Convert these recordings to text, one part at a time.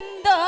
the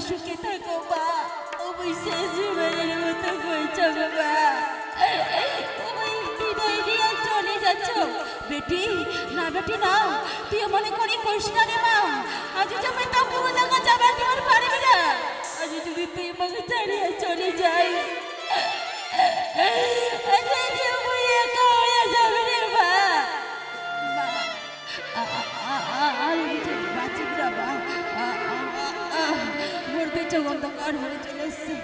সুখে থাকো মা ও মুই শেষবারের মতো কইছ বাবা ওই বেটি না বেটি না তুই মনে করি কইস না রে মা আজ যে আমি তো কোনো জায়গা যাবার তোমার পারবি না আজ যদি তুই আমাকে ছাড়িয়ে চলে যাই পেটে অন্ধকার হয়ে চলে এসছে।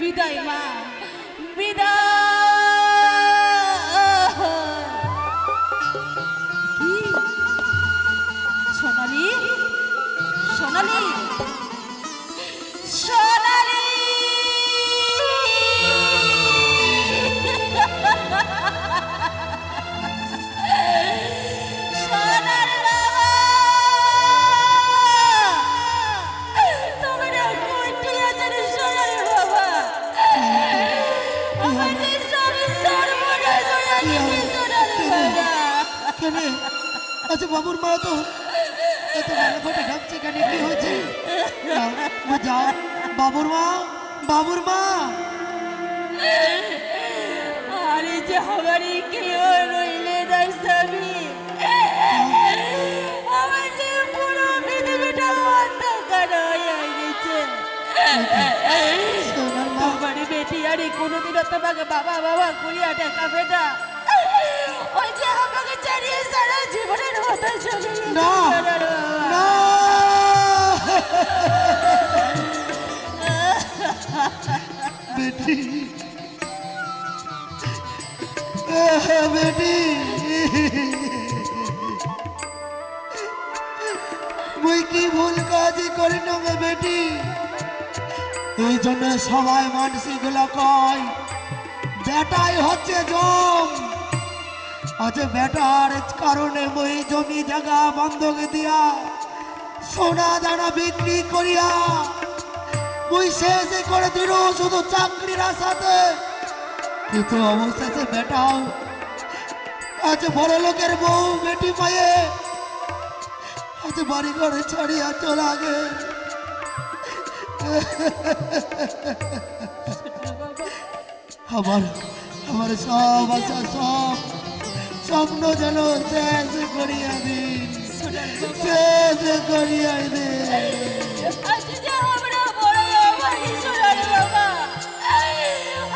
বিদায় মা বিদায়। বাবুর মা। আরে যে হমারি কেউ রইলে না স্বামী। আমার যে পুরো পৃথিবীটা অন্ধকার হয়ে গেছে। আমার বেটি আরে কোনোদিনও তোমাকে বাবা বাবা করিয়া দেখাবে না। ওই যে আমাকে ছাড়িয়ে সারা জীবনের গেছে। না। না। বেটি। বেটি। মুই কি ভুল কাজ করি নগে বেটি? এই জন্য সবাই মানসি গুলো কয়, বেটাই হচ্ছে জম। আজ বেটার কারণে মই জমি জায়গা বন্ধক দিয়া সোনা দানা বিক্রি করিয়া মুই শেষ করে দিল শুধু চাকরির আশাতে। কিন্তু অবশেষে বেটাও, আজ বড় লোকের বউ বেটি পায়ে, আজ বাড়ি ঘরে ছাড়িয়া চলা গে আমার আমার সব আশা, সব স্বপ্ন যেন শেষ করিয়া দিন। শেষ করিয়া দিন।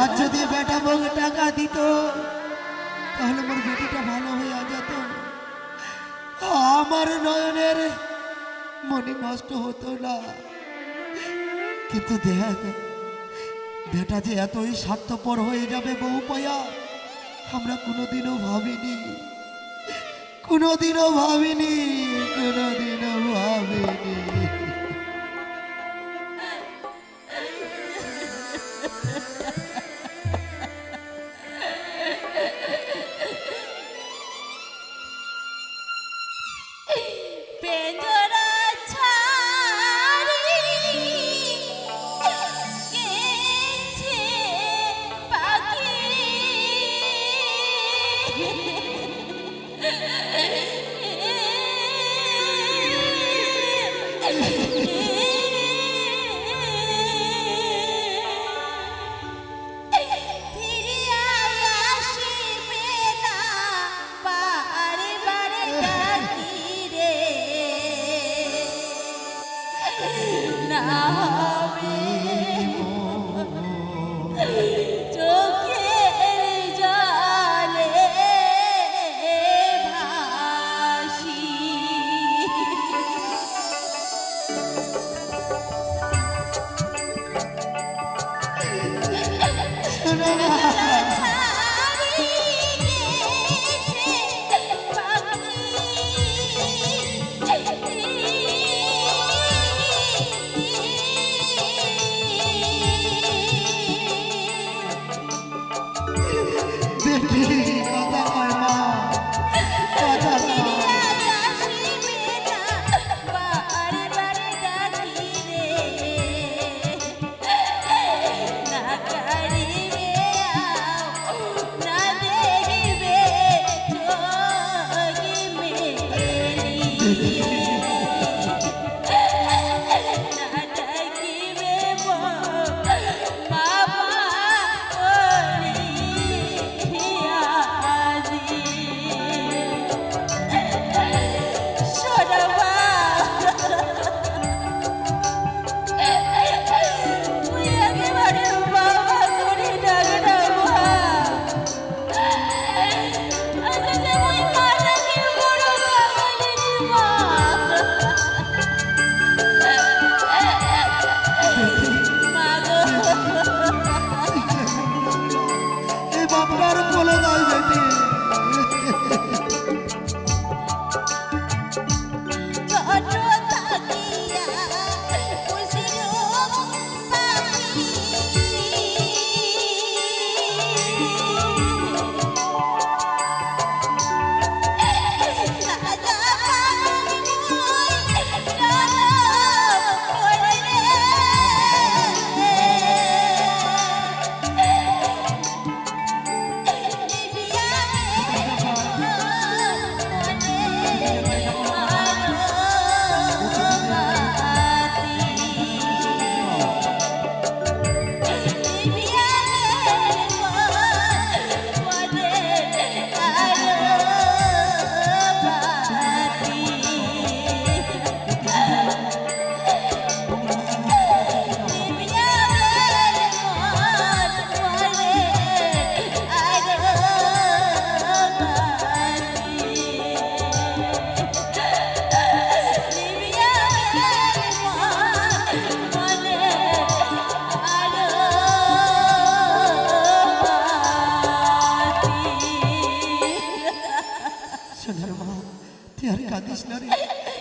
আজ যদি বেটা বউ টাকা দিত, তাহলে মোর বেটিটা ভালো হইয়া যেত। আমার নয়নের মনে নষ্ট হতো না। কিন্তু দেখ, বেটা যে এতই স্বার্থপর হয়ে যাবে বউ পায়া, আমরা কোনোদিনও ভাবিনি। কোনোদিনও ভাবিনি কোনোদিনও ভাবিনি।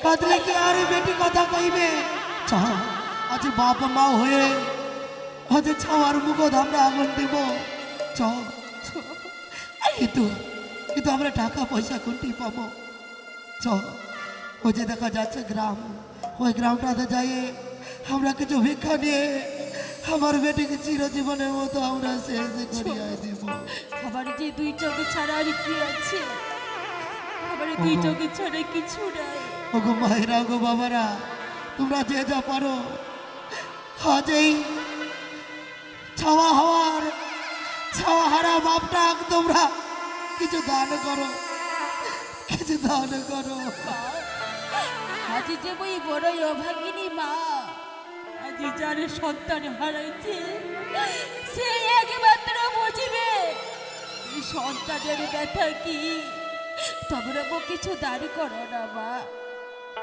কাঁদলে কি আর বেটি কথা কইবে? চ আজ বাপ মা হয়ে আজ ছাওয়ার মুখ আমরা আগুন দিব। চ। কিন্তু কিন্তু আমরা টাকা পয়সা কোনটি পাবো? চ ওই যে দেখা যাচ্ছে গ্রাম ওই গ্রামটাতে যাই আমরা কিছু ভিক্ষা নিয়ে আমার বেটিকে চিরজীবনের মতো আমরা শেষ করিয়া দিব। আমার যে দুই চোখে ছাড়া আর কি আছে? আমার দুই। চোখে ছাড়া কিছু নাই। ওগো মায়েরা গো বাবারা, তোমরা যে যা পারো, আজ এই ছাওয়া হওয়ার, ছাওয়া হারা বাপটা তোমরা কিছু দান করো, কিছু দান করো। আজ যে বই বড়ই অভাগিনী মা, আজ যার সন্তান হারাইছে, সে একমাত্র বুঝবে সন্তানের ব্যথা কি? তোমরা কিছু দাঁড়ি করো না মা।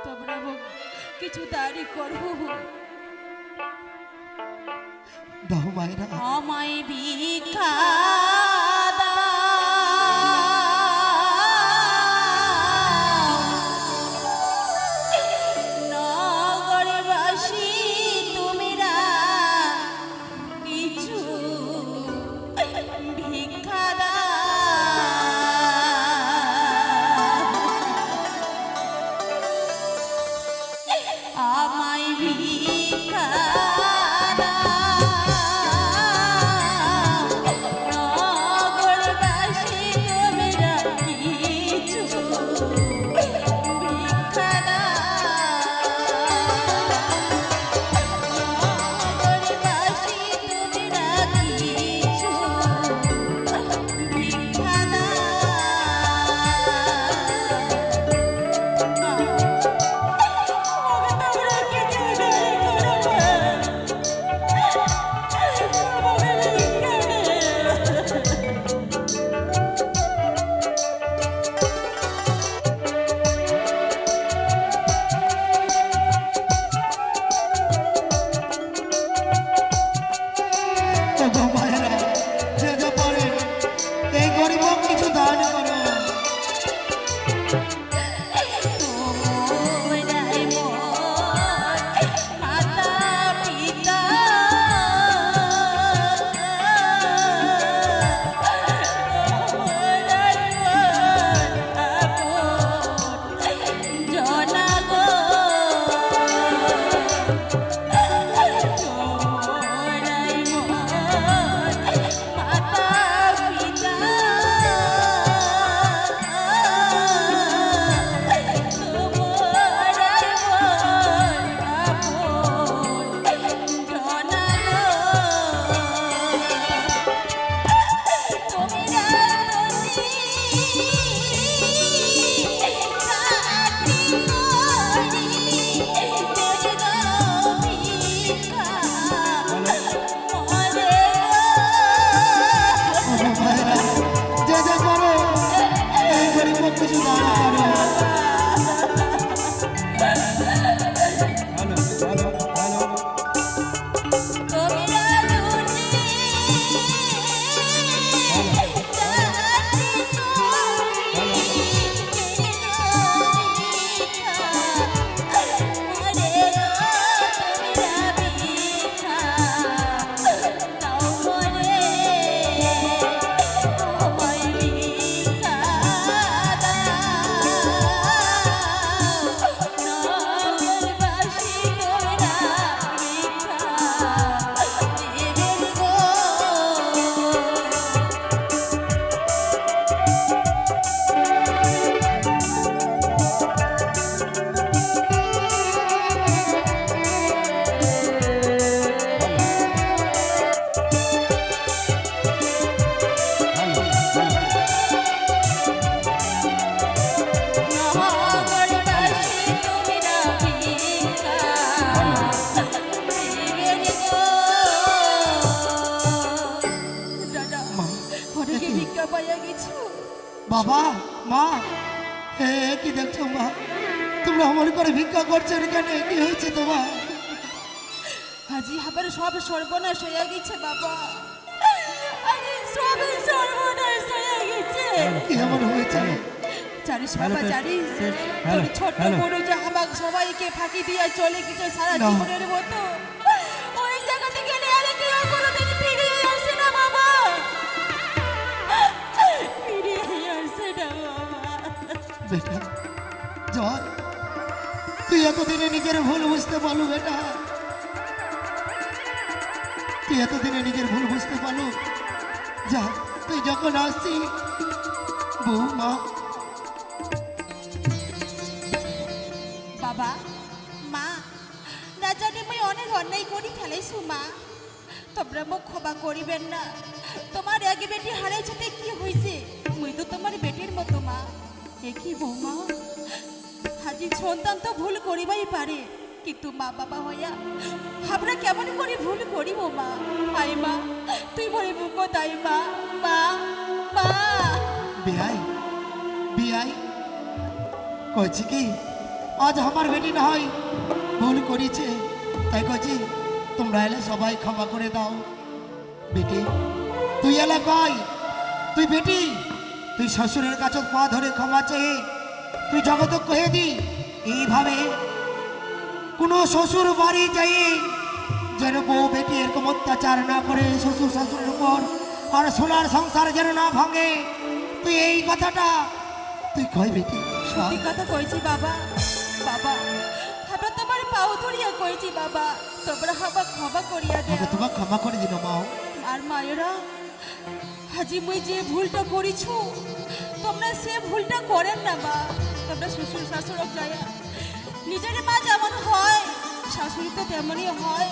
তোমরা কিছু দাঁড়ি করো দাও মায়েরা। আমায় ভিক্ষা দান করো বাবা মা। হে কি দেখছ মা? তোমরা অমন করে ভিক্ষা করছ এখানে কি হয়েছে তোমার? আজি আবার সব সর্বনাশ হয়ে গেছে বাবা। আজি সব সর্বনাশ হয়ে গেছে। কি এমন হয়েছে? জানিস বাবা জানিস? তোর ছোট বড় যে আমাকে সবাইকে ফাঁকি দিয়ে চলে গেছে সারা। জীবনের মতো এতদিনে নিজের ভুল বুঝতে পারলু বেটা? তুই এতদিনে নিজের ভুল বুঝতে পারলু? যা, তুই যখন আসছি বউ মা বাবা, মা, না জানি মুই অনেক অন্যায় করি ফেলাইছু, মা। তোমরা মোক ক্ষমা করিবেন না। তোমার এক বেটি হারাইছতে কি হইছে? মুই তো তোমার বেটির মতো, মা। এ কি বৌমা। হাজি সন্তান তো ভুল করিবাই পারে, কিন্তু মা বাবা হইয়া আমরা কেমন করে ভুল করিব মা আই মা, তুই বলে বুকো তাই মা মা মা। বিয়াই বিয়াই কইছি কি? আজ আমার বেটি না হয় ভুল করেছে, তাই কইছি তোমরা এলে সবাই ক্ষমা করে দাও। বেটি, তুই এলে কই? তুই বেটি? তুই শ্বশুরের কাছে পা ধরে ক্ষমা চেয়ে তুই জগত কহে দি এইভাবে কোনো শ্বশুর বাড়ি যাই যেন বউ বেটি এরকম অত্যাচার না করে শ্বশুর শাশুড়ির উপর আর সোনার সংসার যেন না ভাঙে তুই এই কথাটা তুই কই বেটি। সত্যি কথা কইছি বাবা বাবা আমরা তোমার পাও ধরিয়া কইছি বাবা তোমরা হাবা ক্ষমা করিয়া দেও। তোমাকে ক্ষমা করে দিল মাও আর মায়েরা হাজি মুই যে ভুলটা করিছু তোমরা সে ভুলটা করেন না মা। তোমরা শ্বশুর শাশুড়ক যায় নিজের মা যেমন হয় শাশুড়ি তো তেমনই হয়।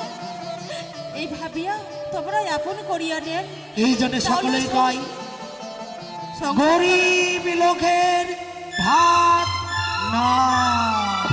এই ভাবিয়া তোমরা আপন করিয়া নেন। এই জন্য সকলেই কয় গরিব লোকের ভাত নাই